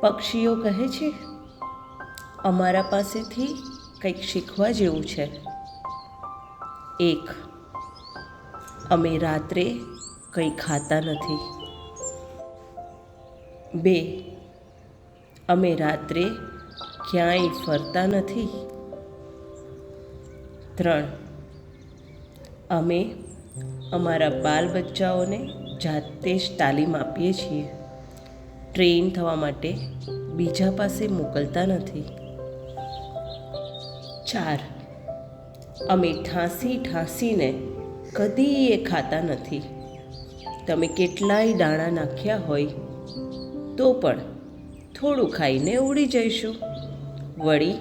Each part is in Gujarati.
પક્ષીઓ કહે છે, અમારા પાસેથી કંઈક શીખવા જેવું છે. એક, અમે રાત્રે કંઈ ખાતા નથી. બે, અમે રાત્રે ક્યાંય ફરતા નથી. ત્રણ, અમે અમારા બાલ બચ્ચાઓને જાતે જ તાલીમ આપીએ છીએ. ટ્રેન થવા માટે બીજા પાસે મોકલતા નથી. ચાર. અમે ઠાંસી ઠાંસીને કદી એ ખાતા નથી. તમે કેટલાય દાણા નાખ્યા હોય તો પણ થોડું ખાઈને ઉડી જઈશું. વળી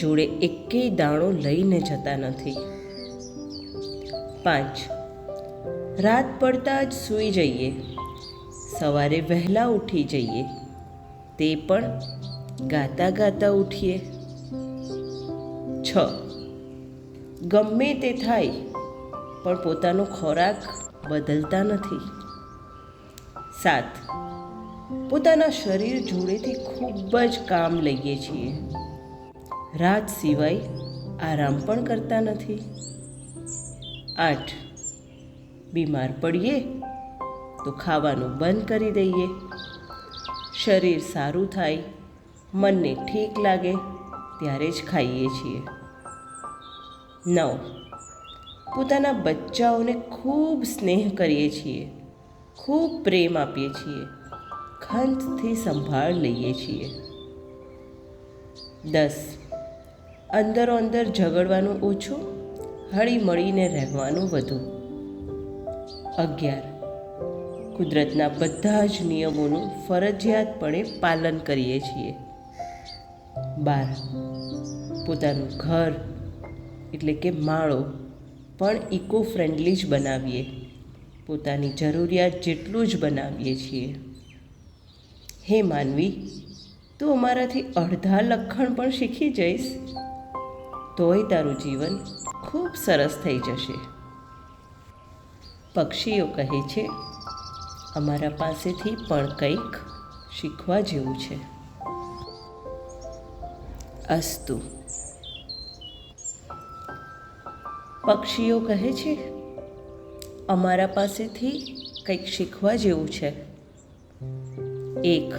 જોડે એકેય દાણો લઈને જતા નથી. પાંચ. રાત પડતા જ સૂઈ જઈએ. સવારે વહેલા ઉઠી જઈએ, તે પણ ગાતા ગાતા ઉઠીએ. છ. ગમે તે થાય, પણ પોતાનો ખોરાક બદલતા નથી. સાત. પોતાના શરીર જોડેથી ખૂબ જ કામ લઈએ છીએ. રાત સિવાય આરામ પણ કરતા નથી. આઠ. બીમાર પડીએ તો ખાવાનું બંધ કરી દઈએ. શરીર સારું થાય, મનને ઠીક લાગે, ત્યારે જ ખાઈએ છીએ. નવ. પોતાના બચ્ચાઓને ખૂબ સ્નેહ કરીએ છીએ. ખૂબ પ્રેમ આપીએ છીએ. ખંતથી સંભાળ લઈએ છીએ. દસ. અંદરો અંદર ઝઘડવાનું ઓછું હળી મળીને રહેવાનું વધુ. અગિયાર. કુદરતના બધા જ નિયમોનું ફરજિયાતપણે પાલન કરીએ છીએ. બાર. પોતાનું ઘર, એટલે કે માળો, પણ ઇકો ફ્રેન્ડલી જ બનાવીએ. પોતાની જરૂરિયાત જેટલું જ બનાવીએ છીએ. હે માનવી, તું અમારાથી અડધા લખણ પણ શીખી જઈશ? તોય તારું જીવન ખૂબ સરસ થઈ જશે. પક્ષીઓ કહે છે અમારા પાસેથી પણ કંઈક શીખવા જેવું છે. અસ્તુ. પક્ષીઓ કહે છે, અમારા પાસેથી કંઈક શીખવા જેવું છે. એક.